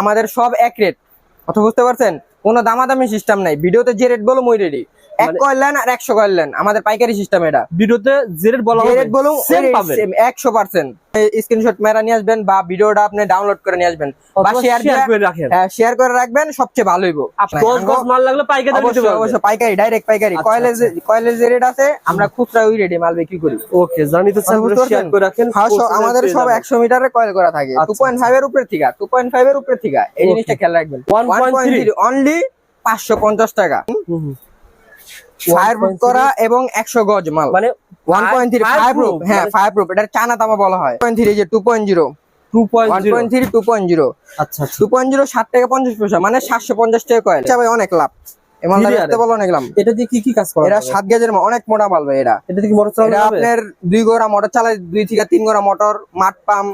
আমাদের সব এক রেট কথা বুঝতে পারছেন? কোনো দামাদামি সিস্টেম নাই। ভিডিওতে যে রেট বলো ওই রেটই এক মানে- কয়েল নেন আর একশো কয়েল নেন আমাদের পাইকারি সিস্টেম এটা। ভিডিওতে যে রেট বলা যে হবে। রেট বলুন সেম পাবেন। একশো পার্সেন্ট স্ক্রিনশট মেরা নিয়ে আসবেন বা ভিডিওটা আপনি ডাউনলোড করে নিয়ে আসবেন। বা শেয়ার করে রাখেন। হ্যাঁ শেয়ার করে রাখবেন সবচেয়ে ভালো হইব। গজ মাল লাগলে পাইকারি অবশ্যই পাইকারি ডাইরেক্ট পাইকারি। আচ্ছা, কয়েলের যে রেট আছে আমরা খুচরা ওই রেটে মাল বিক্রি করি। ওকে জানি তো শেয়ার করে রাখেন হ্যাঁ, আমাদের সব যাবেন। একশো মিটারে কয়েল করা থাকে। আচ্ছা, টু পয়েন্ট ফাইভ এর উপরে পয়েন্ট ফাইভ এর উপরে থেকে। এই জিনিসটা খেয়াল রাখবেন। 1.3 অনলি পাঁচশো পঞ্চাশ টাকা। হুম, হুম। ফায়ার প্রুফ 1.3 করা এবং একশো গজ মাল। মানে one point three fire proof হ্যাঁ মানে ফায়ার প্রুফ এটা চানা তামা বলা হয়। পয়েন্ট থ্রি যে two point zero 2.0 one point three two point zero আচ্ছা আচ্ছা। টাকা পঞ্চাশ পয়সা মানে সাতশো পঞ্চাশ টাকা কয়েল ভাই অনেক লাভ। এটা দিয়ে কি কি কাজ করা এটা যাবে? সাত গেজের অনেক মোটা মাল ভাই এটা এটা মোটর চালানো আপনার দুই গোড়া মোটর চালায় দুই থেকে তিন গোড়া মোটর মাঠ পাম্প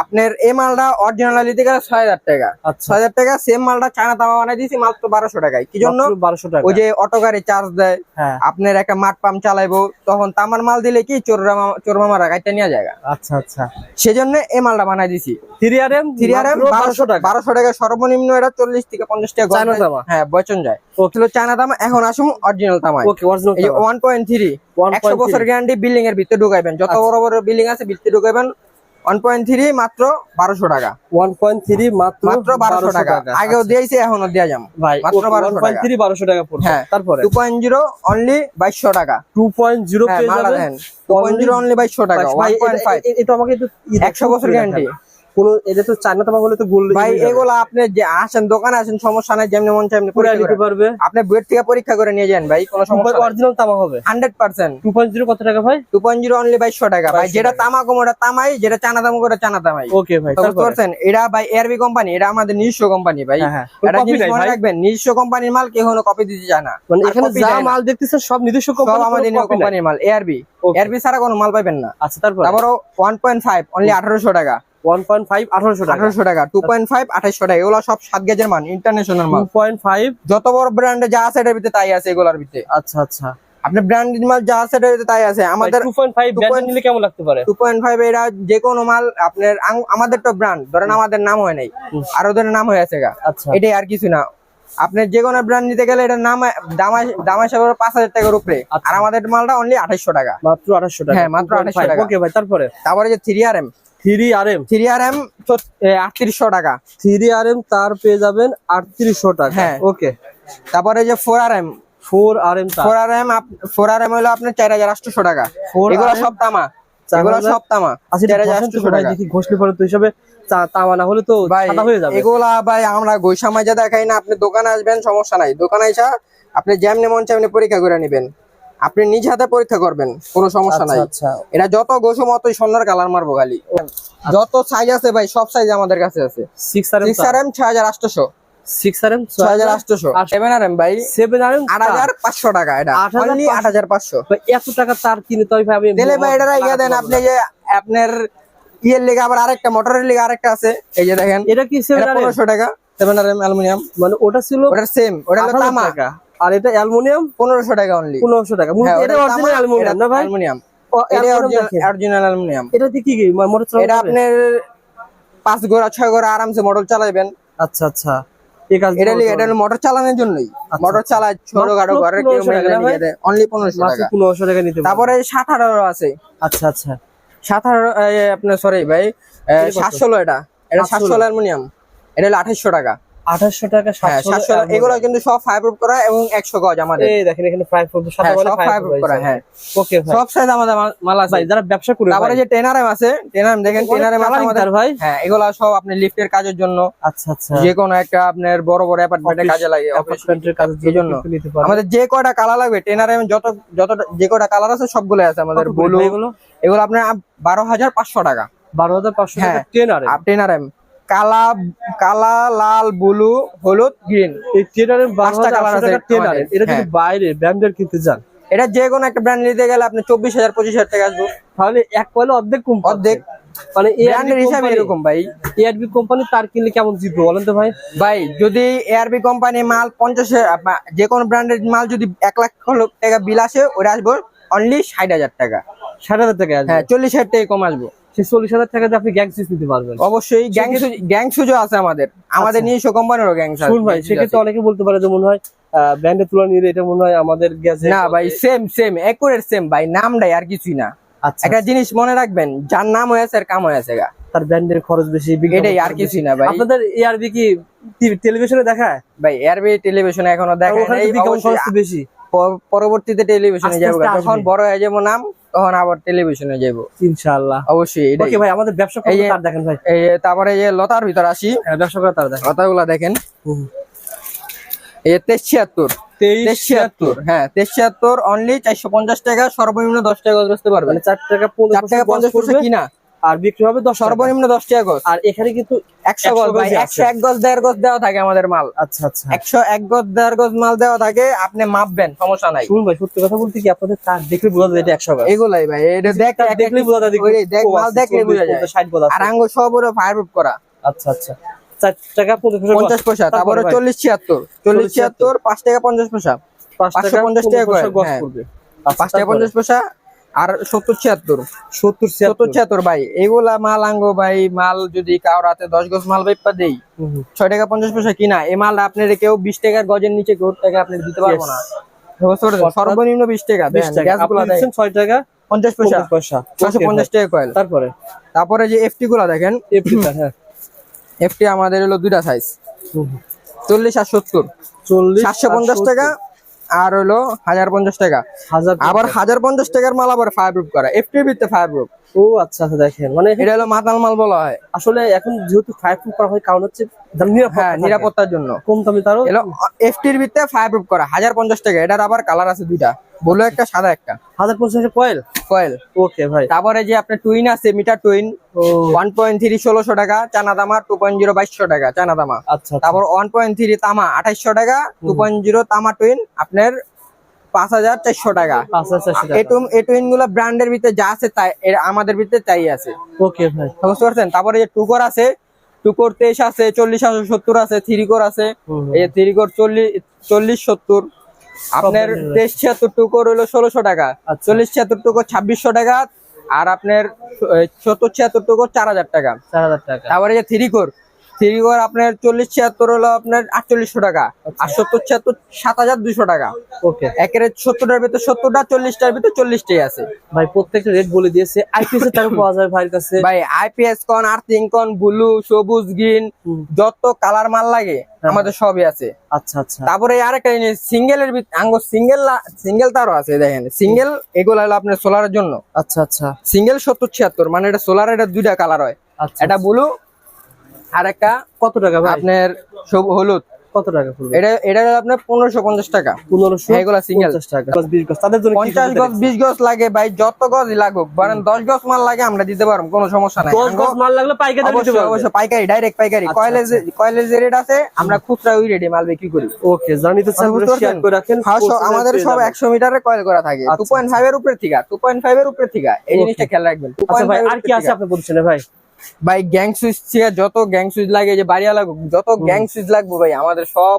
আপনার এই মালটা অরিজিনাল নিতে গেলে ছয় হাজার টাকা। আচ্ছা। ছয় হাজার টাকা সেম মালটা চায়না তামা বানাই দিয়েছি মাত্র বারোশো টাকায়। কি জন্য? বারোশো টাকা। ওই যে অটো গাড়ি চার্জ দেয় হ্যাঁ। আপনার একটা মাঠ পাম্প চালাইবো তখন তামার মাল দিলে কি চোররা চোরমা মারা গাড়িটা নিয়ে যায় আচ্ছা আচ্ছা। সেজন্য এই মালটা বানাই দিছি three R M three R M বারোশো টাকা। বারোশো টাকা সর্বনিম্ন এটা চল্লিশ থেকে পঞ্চাশ টাকা চায়না তামা? হ্যাঁ বচন যায়। Okay. চায়না তামা এখন আসুন original okay original one point three একশো বছর গ্যারান্টি বিল্ডিং এর ভিতরে ঢুকাইবেন। যত আচ্ছা। বড় বড় বিল্ডিং আছে ভিতরে ঢুকাইবেন। ওয়ান পয়েন্ট থ্রি মাত্র বারোশো টাকা। ওয়ান পয়েন্ট থ্রি মাত্র মাত্র বারোশো টাকা। আগেও দিয়েছি এখনও দেওয়া যাম। আচ্ছা। ভাই মাত্র 1200 পয়েন্ট থ্রি বারোশো টাকা হ্যাঁ তারপরে? টু পয়েন্ট জিরো অনলি বাইশশো টাকা। টু পয়েন্ট জিরো পেয়ে যাবেন টু পয়েন্ট জিরো অনলি বাইশশো টাকা ওয়ান পয়েন্ট ফাইভ এটা আমাকে একশো বছর গ্যারান্টি। কোনো এটা তো চায়না তামা হলে তো গোল্ড ভাই এগুলো আপনি যে আসেন দোকানে আসেন সমস্যা নাই যেমনি মন চাই পুরো নিতে পারবে আপনি বুয়েট থেকে পরীক্ষা করে নিয়ে যান ভাই কোনো সমস্যা অরিজিনাল তামা হবে। Hundred percent two point zero কত টাকা ভাই? টু পয়েন্ট জিরো অনলি বাইশশো টাকা। ভাই যেটা। তামা কম ওটা তামাই যেটা চানা দাম করে চানা তামাই ওকে ভাই পারছেন? এটা ভাই কোম্পানি এটা আমাদের নিজস্ব কোম্পানি ভাই। হ্যাঁ, হ্যাঁ। এটা জিনিস মনে রাখবেন নিজস্ব কোম্পানির মাল কেউ কোনো কপি দিতে চায় না। মানে এখানে যা মাল দেখতেছেন সব নিজস্ব সব কোম্পানি আমাদের কোম্পানির মাল এআরবি. এআরবি ছাড়া কোনো মাল পাবেন না। আচ্ছা তারপর? পয়েন্ট ফাইভ অনলি আঠারোশো টাকা। ওয়ান পয়েন্ট ফাইভ আঠারোশো টাকা। আঠারোশো টাকা এগুলো সব গেজের মান ইন্টারন্যাশনাল মাল। যত বড় ব্র্যান্ডে যা আছে এটার ভিতরে তাই আছে এগুলোর ভিতরে। আচ্ছা আচ্ছা। আপনি ব্র্যান্ডেড মাল যা আছে এটার ভিতরে তাই আছে। আমাদের টু পয়েন্ট ফাইভ 2.5 নিলে কেমন লাগতে পারে? টু পয়েন্ট ফাইভ এরা যে কোনো মাল আপনার আমাদের তো ব্র্যান্ড ধরেন আমাদের নাম হয় নাই। আর ওদের নাম হয়ে আছে গা। আচ্ছা। এটাই আর কিছু না। আপনি যে কোনো ব্র্যান্ড নিতে গেলে এটার নাম দামা হিসাবে পাঁচ হাজার টাকার উপরে। আর আমাদের মালটা অনলি আঠাইশশো টাকা। মাত্র আঠাশশো টাকা। হ্যাঁ, মাত্র 2800 টাকা। ওকে ভাই তারপরে? তারপরে যে three R M three R M three R M আটত্রিশশো টাকা। থ্রি আর এম তার পেয়ে যাবেন আটত্রিশশো টাকা। হ্যাঁ। ওকে। তারপরে যে four R M four R M four R M four R M হলো আপনার চার হাজার আটশোশো টাকা। 4RM এগুলো সব তামা। চার এগুলো হাজার- সব তামা। আচ্ছা চার হাজার ঘষেন তো আটশোশো ভাই টাকা। দেখি ঘষলে পরে তো হিসাবে চা- তামা না হলে তো ভাই সাদা হয়ে না আপনি দোকানে আসবেন সমস্যা নাই। দোকানে আপনি যেমনি মন চাই পরীক্ষা করে নেবেন। আপনি নিজ হাতে পরীক্ষা করবেন কোনো সমস্যা আচ্ছা নাই। আচ্ছা। এটা যত গোসো মতোই সুন্দর কালার মারবো খালি। যত সাইজ আছে ভাই সব সাইজ আমাদের কাছে আছে। Six R M six R M ছয় হাজার আটশোশো আপনার ইয়ের লিগে আবার আরেকটা মোটরের লিগে আরেকটা আছে। এই যে দেখেন এটা কি পনেরোশো টাকা। Seven R M aluminium. মানে ওটা ছিল ওটা সেম ওটা হলো 8,000 তামা। আর এটা অ্যালুমিনিয়াম? পনেরোশো টাকা অনলি পনেরোশো টাকা। মূলত এটা অরিজিনাল অ্যালুমিনিয়াম না ভাই? অ্যালুমিনিয়াম। এটা অরিজিনাল অ্যালুমিনিয়াম। এটা কি কি মোটর এটা আপনার পাঁচ গোড়া ছয় গোড়া আরামসে মোটর চালাবেন আচ্ছা আচ্ছা। এটা এটা মোটর চালানোর জন্যই। মোটর চালায় ছোট গাড়ো মাত্র কেউ 1500 টাকা না অনলি পনেরোশো টাকা। পনেরোশো টাকা নিতে তারপরে সাত আঠারো আছে। আচ্ছা আচ্ছা। সাত আঠারো আপনার সরি ভাই এটা কত? সাতশো এটা। এটা 700 সাতশো অ্যালুমিনিয়াম। এটা হলো আঠাশশো টাকা। আঠাশশো টাকা হ্যাঁ সাতশো সাতশো এগুলো কিন্তু সব ফাইভ রুপ করা এবং একশো গজ আমাদের। এই দেখেন এখানে ফাইভ ফোর সাথে হ্যাঁ, ফাইভ রুপ করা হ্যাঁ। ওকে সব সাইজ আমাদের মাল- মাল আছে। যারা ব্যবসা করে তারপরে যে টেনারেম আছে টেনারেম দেখেন টেনারেম আমাদের। আমাদের ভাই। হ্যাঁ এগুলা সব আপনি লিফটের কাজের জন্য। আচ্ছা আচ্ছা। যে কোনো একটা আপনার বড় বড় অ্যাপার্টমেন্টে Office- কাজে লাগে অ্যাপার্টমেন্টের কাজের জন্য। আমাদের যে কয়টা কালার লাগবে টেনারেম যত যত যে কয়টা কালার আছে সবগুলো আছে আমাদের। ব্লু এগুলো? আপনার বারো হাজার পাঁচশো টাকা। বারো হাজার পাঁচশো টাকা হ্যাঁ। টেন আর টেনারেম কালা কালা লাল ব্লু হলুদ গ্রিন। এই টেন পাঁচটা আটশো আছে টাকা টেন আর আমাদের। এটা যদি হ্যাঁ। বাইরে ব্র্যান্ডের কিনতে যান এটা যে কোনো একটা ব্র্যান্ড নিতে গেলে আপনি চব্বিশ হাজার পঁচিশ হাজার টাকা আসব। তাহলে এক কয়েলে অর্ধেক কম। অর্ধেক। মানে ব্র্যান্ডের হিসাবে এরকম ভাই। এআরবি কোম্পানি তার কিনলে কেমন জিতবে বলেন তো ভাই? ভাই যদি এআরবি কোম্পানি মাল পঞ্চাশ যে কোনো ব্র্যান্ডের মাল যদি এক লাখ টাকা বিল আসে ওটা আসব অনলি ষাট হাজার টাকা। ষাট হাজার টাকা হ্যাঁ চল্লিশ হাজার টাকা কম আসব। চল্লিশ হাজার টাকা আপনি গ্যাং সুইচ নিতে পারবেন। অবশ্যই গ্যাং গ্যাং আছে আমাদের। আমাদের আচ্ছা। নিজস্ব কোম্পানিরও গ্যাং শুন ভাই সেক্ষেত্রে অনেকে বলতে পারে যে মনে হয় ব্র্যান্ডের তুলনা নিলে এটা মনে হয় আমাদের গ্যাজেট না ভাই সেম সেম একুরেট সেম ভাই নামটাই আর কিছুই না। আচ্ছা। একটা জিনিস মনে রাখবেন যার নাম হয়েছে আর কাম হয়েছে গা। তার ব্র্যান্ডের খরচ বেশি এটাই আর কিছুই না ভাই। আপনাদের এআরবি কি টেলিভিশনে দেখায়? ভাই এয়ারবি টেলিভিশনে এখনও ওখানে তো বিজ্ঞাপন খরচ বেশি। পরবর্তীতে টেলিভিশনে যাব আসবে। বড় হয়ে যাব নাম তখন আবার টেলিভিশনে যাব ইনশাআল্লাহ। অবশ্যই ওকে ভাই আমাদের ব্যবসা করতে তার দেখেন ভাই। এই তারপরে এই লতার ভিতর আসি। হ্যাঁ ব্যবসা করতে তার দেখেন। লতাগুলা দেখেন। এই যে তেইশ ছিয়াত্তর। তেইশ তেইশ ছিয়াত্তর হ্যাঁ তেইশ অনলি চারশো পঞ্চাশ টাকা সর্বনিম্ন দশ টাকা বেচতে পারবেন মানে চার টাকা চার টাকা পঞ্চাশ কিনা? আর বিক্রি হবে দশ সর্বনিম্ন দশ টাকা গজ। আর এখানে কিন্তু একশো গজ একশো এক গজ দেড় গজ দেওয়া থাকে আমাদের মাল। আচ্ছা আচ্ছা। একশো এক গজ দেড় গজ মাল দেওয়া থাকে আপনি মাপবেন সমস্যা নাই। শুনুন ভাই সত্যি কথা বলতে কি আপনাদের তার দেখলে বোঝা যায় এটা একশো গাছ এগুলাই ভাই এটা দেখ তার দেখলেই বোঝা যায় দেখ মাল দেখলে বোঝা যায়। ষাট গজ আর আছে আঙ্গ সব ওরা ফায়ারপ্রুফ করা। আচ্ছা আচ্ছা। চার টাকা পঞ্চাশ পয়সা তারপরে চল্লিশ ছিয়াত্তর। চল্লিশ ছিয়াত্তর। পাঁচ টাকা পঞ্চাশ পয়সা। পাঁচশো পঞ্চাশ টাকা গজ হ্যাঁ। পড়বে। পাঁচ টাকা পঞ্চাশ পয়সা আর সত্তর ছিয়াত্তর। সত্তর সত্তর ছিয়াত্তর ভাই। এগুলা মাল আঙ্গো ভাই মাল যদি কারোর হাতে দশ গজ মাল বাইপা দেই ছয় টাকা পঞ্চাশ পয়সা কিনা এই মাল আপনার কেউ বিশ টাকার গজের নিচে কেউ টাকা আপনি দিতে পারব না। সর্বনিম্ন বিশ টাকা। ছয় টাকা পঞ্চাশ পয়সা। পয়সা। ছশো পঞ্চাশ টাকা কয়েল। তারপরে? তারপরে যে এফটি গুলা দেখেন। এফটিটা হ্যাঁ। এফটি আমাদের হলো দুইটা সাইজ। চল্লিশ আর সত্তর। চল্লিশ সাতশো পঞ্চাশ টাকা। আর হলো হাজার পঞ্চাশ টাকা। হাজার আবার হাজার পঞ্চাশ টাকার মাল আবার ফায়ার প্রুফ করা। এফটি বিতে ফায়ার প্রুফ ও আচ্ছা আচ্ছা দেখেন। মানে এটা হলো মাতাল মাল বলা হয়। আসলে এখন যেহেতু ফায়ার প্রুফ করা হয় কারণ হচ্ছে হ্যাঁ নিরাপত্তার জন্য। কম দামি তারও এফটির ভিত্তে ফায়ার প্রুফ করা। হাজার পঞ্চাশ টাকা। এটার আবার কালার আছে দুইটা। বলল একটা সাদা একটা। হাজার পঞ্চাশ কয়েল? কয়েল। ওকে ভাই। তারপরে যে আপনার টুইন আছে metre twin one point three ষোলোশো টাকা চানা দামা টু পয়েন্ট জিরো বাইশশো টাকা চানা দামা আচ্ছা আচ্ছা। তারপর ওয়ান পয়েন্ট থ্রি তামা আঠাইশশো টাকা টু পয়েন্ট জিরো তামা টুইন আপনার পাঁচ হাজার চারশো টাকা। এই টুইনগুলো ব্র্যান্ডের ভিতরে যা আছে তাই আমাদের ভিতরে তাই আছে। ওকে ভাই। বুঝতে পারছেন? তারপরে যে টুকর আছে টুকর তেইশ আছে চল্লিশ আছে সত্তর আছে থ্রি কোর আছে। এই থ্রি কোর চল্লিশ চল্লিশ সত্তর। আপনার তেইশ ছিয়াত্তর টুকর রইল ষোলোশো টাকা আচ্ছা। চল্লিশ ছিয়াত্তর টুকো ছাব্বিশশো টাকা আর আপনার সত্তর ছিয়াত্তর টুকো চার হাজার টাকা চার হাজার টাকা তারপরে যে থ্রি কোর থ্রি আপনার চল্লিশ ছিয়াত্তর হলো আপনার আটচল্লিশশো টাকা। আচ্ছা। আর সত্তর ছিয়াত্তর সাত হাজার দুইশো টাকা। ওকে। একের সত্তরটার ভিতরে সত্তরটা চল্লিশটার ভিতরে চল্লিশটাই আছে। ভাই প্রত্যেকটা রেট বলে দিয়েছে। আইপিএস এর টাকা পাওয়া যায় ভাইয়ের কাছে। ভাই আইপিএস কন আর্থিং কন ব্লু সবুজ গ্রিন যত কালার মাল লাগে আমাদের সবই আছে। আচ্ছা আচ্ছা। তারপরে আরেকটা জিনিস সিঙ্গেলের আঙ্গ সিঙ্গেল সিঙ্গেল তারও আছে দেখেন। সিঙ্গেল এগুলো হলো আপনার সোলারের জন্য। আচ্ছা আচ্ছা। সিঙ্গেল সত্তর ছিয়াত্তর মানে এটা সোলার এটা দুইটা কালার হয়। আচ্ছা এটা ব্লু আর একটা কত টাকা ভাই? আপনার সব হলুদ। কত টাকা এটা এটা আপনার পনেরোশো পঞ্চাশ টাকা। পনেরোশো এগুলা single। পঞ্চাশ টাকা। তাদের জন্য কি পঞ্চাশ সুবিধা গজ বিশ গজ লাগে ভাই যত লাগুক দশ গজ মাল লাগে আমরা দিতে পারব কোনো সমস্যা নাই। দশ গজ মাল লাগলে পাইকারি অবশ্যই পাইকারি ডাইরেক্ট পাইকারি। আচ্ছা, কয়েলের যে রেট আছে আমরা খুচরা ওই রেটে মাল বিক্রি করি। ওকে বুঝতে শেয়ার করে রাখেন হ্যাঁ, আমাদের সব। একশো মিটারে কয়েল করা থাকে। আচ্ছা, টু পয়েন্ট ফাইভ এর উপরে থেকে টু পয়েন্ট ফাইভ এর উপরে থেকে এই জিনিসটা খেয়াল রাখবেন। আচ্ছা ভাই আর কি আছে আপনার প্রতিষ্ঠানে ভাই? ভাই গ্যাং সুইচ যত গ্যাং সুইচ লাগে যে বাড়িয়া লাগুক যত গ্যাং সুইচ লাগবে ভাই আমাদের সব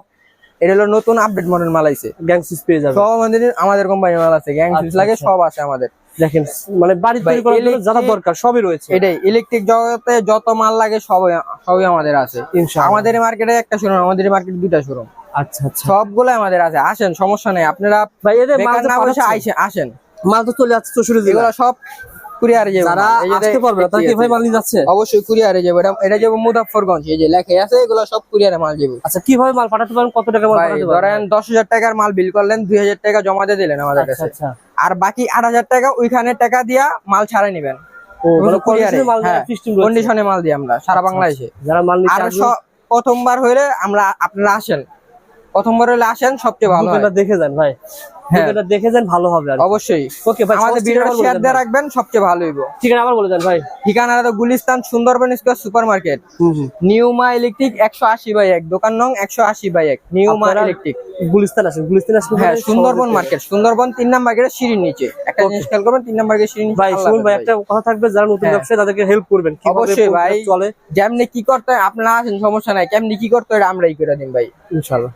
এটা হলো নতুন আপডেট মডেল মাল আইছে। গ্যাং সুইচ পেয়ে যাবেন সব আমাদের আমাদের কোম্পানির মাল আছে গ্যাং সুইচ আচ্ছা, লাগে আচ্ছা। সব আছে আমাদের। দেখেন মানে বাড়ি তৈরি করার জন্য যা যা দরকার সবই রয়েছে। এটাই ইলেকট্রিক জগতে যত মাল লাগে সবই সবই আমাদের আছে। ইনশাআল্লাহ। আমাদের মার্কেটে একটা শোরুম আমাদের মার্কেটে দুইটা শোরুম আচ্ছা আচ্ছা। সবগুলো আমাদের আছে। আসেন সমস্যা নেই। আপনারা ভাই এদের মাল না বসে আসেন। মাল তো চলে যাচ্ছে জেলা এগুলো সব কুরিয়ারে যাবে। যারা মাল। এই যে আসতে পারবে তারা কি ভাই মাল নিয়ে যাচ্ছে? অবশ্যই কুরিয়ারে যাবে। এটা এটা যাবে মুজাফফরগঞ্জ এই যে লেখা আছে এগুলো সব কুরিয়ারে মাল যাবে। আচ্ছা কীভাবে মাল পাঠাতে পারেন? কত টাকা মাল পাঠাতে পারেন? টাকার মাল বিল করলেন দুই হাজার টাকা জমা দিয়ে দিলেন আমাদের আচ্ছা কাছে। আচ্ছা। আর বাকি আট হাজার টাকা ওইখানে টাকা দিয়া মাল ছাড়ে নিবেন। ও মানে কুরিয়ারে? কন্ডিশনে মাল হ্যাঁ সিস্টেম কন্ডিশনে মাল দিই আমরা সারা বাংলাদেশে। যারা মাল প্রথমবার হইলে আমরা আপনারা আসেন। প্রথমবার হলে আসেন সবচেয়ে ভালো হয়। দেখে যান ভাই। হ্যাঁ। দোকানটা দেখে যান ভালো হবে আর অবশ্যই। ওকে ভাই আমাদের শেয়ার দিয়ে রাখবেন সবচেয়ে ভালো হইব। ঠিকানা আবার বলে দেন ভাই। ঠিকানা তো গুলিস্তান সুন্দরবন স্কোয়ার নিউমা ইলেকট্রিক বাই দোকান নং বাই নিউমা ইলেকট্রিক। গুলিস্তান আসলে হ্যাঁ সুন্দরবন মার্কেট সুন্দরবন তিন নাম্বার গেটের সিঁড়ির নিচে। একটা জিনিস খেয়াল করবেন তিন নাম্বার গেটের সিঁড়ির ভাই শুনুন ভাই একটা কথা থাকবে যারা নতুন হ্যাঁ। ব্যবসায়ী তাদেরকে হেল্প করবেন। অবশ্যই ভাই। চলে? যেমনি কি করতে হয় আপনারা আসেন সমস্যা নাই। কেমনি কি করতে হয় আমরাই করে দিন ভাই। ইনশাআল্লাহ।